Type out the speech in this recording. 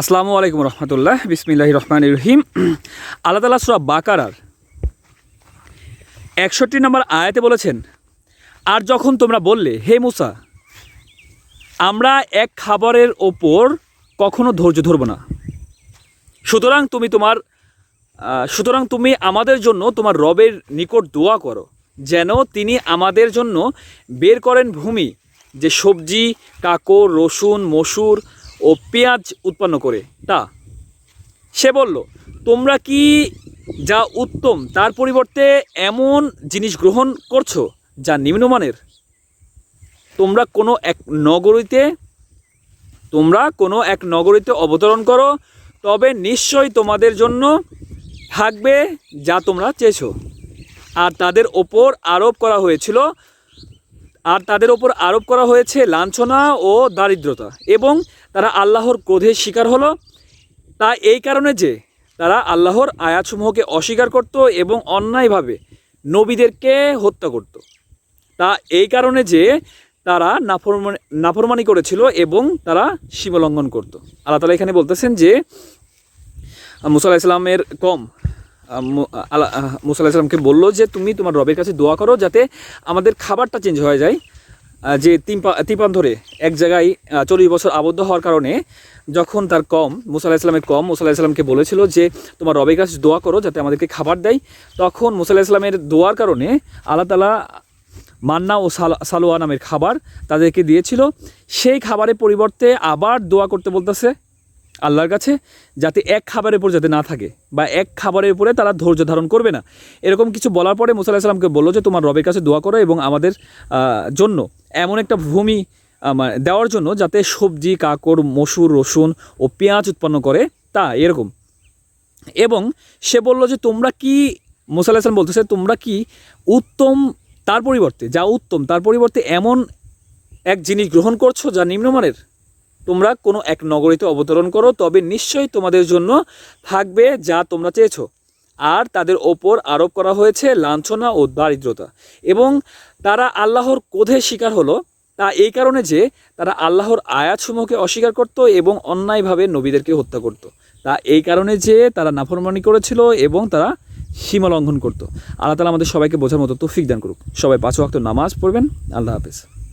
আসসালামু আলাইকুম রহমতুল্লাহ। বিসমিল্লাহ রহমান রহিম। আল্লাহ তালা সুরা বাকারার একষট্টি নম্বর আয়াতে বলেছেন, আর যখন তোমরা বললে, হে মুসা, আমরা এক খাবারের ওপর কখনো ধৈর্য ধরব না। সুতরাং তুমি তোমার সুতরাং তুমি আমাদের জন্য তোমার রবের নিকট দোয়া করো, যেন তিনি আমাদের জন্য বের করেন ভূমি, যে সবজি কাকর রসুন, মসুর ও পেঁয়াজ উৎপন্ন করে। তা? সে বলল, তোমরা কি যা উত্তম তার পরিবর্তে এমন জিনিস গ্রহণ করছ যা নিম্নমানের? তোমরা কোনো এক নগরীতে, তোমরা কোনো এক নগরীতে অবতরণ করো, তবে নিশ্চয়ই তোমাদের জন্য থাকবে যা তোমরা চেয়েছো। আর তাদের ওপর আরোপ করা হয়েছিল, আর তাদের ওপর আরোপ করা হয়েছে লাঞ্ছনা ও দারিদ্রতা এবং তারা আল্লাহর ক্রোধের শিকার হলো। তা এই কারণে যে তারা আল্লাহর আয়াতসমূহকে অস্বীকার করত এবং অন্যায়ভাবে নবীদেরকে হত্যা করত। তা এই কারণে যে তারা নাফরমানি নাফরমানি করেছিল এবং তারা সীমালঙ্ঘন করত। আল্লাহ তালা এখানে বলতেছেন যে মুসা আলাহ ইসলামের কম আল্লাহ আহ, মুসা আলাহ ইসলামকে বলল যে তুমি তোমার রবের কাছে দোয়া করো যাতে আমাদের খাবারটা চেঞ্জ হয়ে যায়। যে তিপান ধরে এক জায়গায় চল্লিশ বছর আবদ্ধ হওয়ার কারণে যখন তার কম, মুসা ইসলামের কম, মুসা ইসলামকে বলেছিল যে, তোমার রবে গাছ দোয়া করো যাতে আমাদেরকে খাবার দেয়। তখন মুসা ইসলামের দোয়ার কারণে আল্লাহ তালা মান্না ও সালা সালোয়া নামের খাবার তাদেরকে দিয়েছিল। সেই খাবারের পরিবর্তে আবার দোয়া করতে বলতেছে। আল্লাহর কাছে, যাতে এক খাবারের উপর যাতে না থাকে বা এক খাবারের উপরে তারা ধৈর্য ধারণ করবে না। এরকম কিছু বলার পরে মুসা আলাহিসাল্লামকে বলল যে, তোমার রবের কাছে দোয়া করো এবং আমাদের জন্য এমন একটা ভূমি দেওয়ার জন্য যাতে সবজি, কাকড়, মসুর, রসুন ও পেঁয়াজ উৎপন্ন করে। তা, এরকম। এবং সে বলল যে, তোমরা কি, মুসা আলাহিসাল্লাম বলতেছে, তোমরা কি উত্তম তার পরিবর্তে, যা উত্তম তার পরিবর্তে এমন এক জিনিস গ্রহণ করছ যা নিম্নমানের? তোমরা কোনো এক নগরীতে অবতরণ করো, তবে নিশ্চয়ই তোমাদের জন্য থাকবে যা তোমরা চেয়েছো। আর তাদের ওপর আরোপ করা হয়েছে লাঞ্ছনা ও দারিদ্রতা। এবং তারা আল্লাহর ক্রোধের শিকার হলো। তা এই কারণে যে তারা আল্লাহর আয়াতসমূহকে অস্বীকার করত এবং অন্যায়ভাবে নবীদেরকে হত্যা করত। তা এই কারণে যে তারা নাফরমানি করেছিল এবং তারা সীমা লঙ্ঘন করতো। আল্লাহ তালা আমাদের সবাইকে বোঝার মতো তৌফিক দান করুক। সবাই পাঁচ ওয়াক্ত নামাজ পড়বেন। আল্লাহ হাফেজ।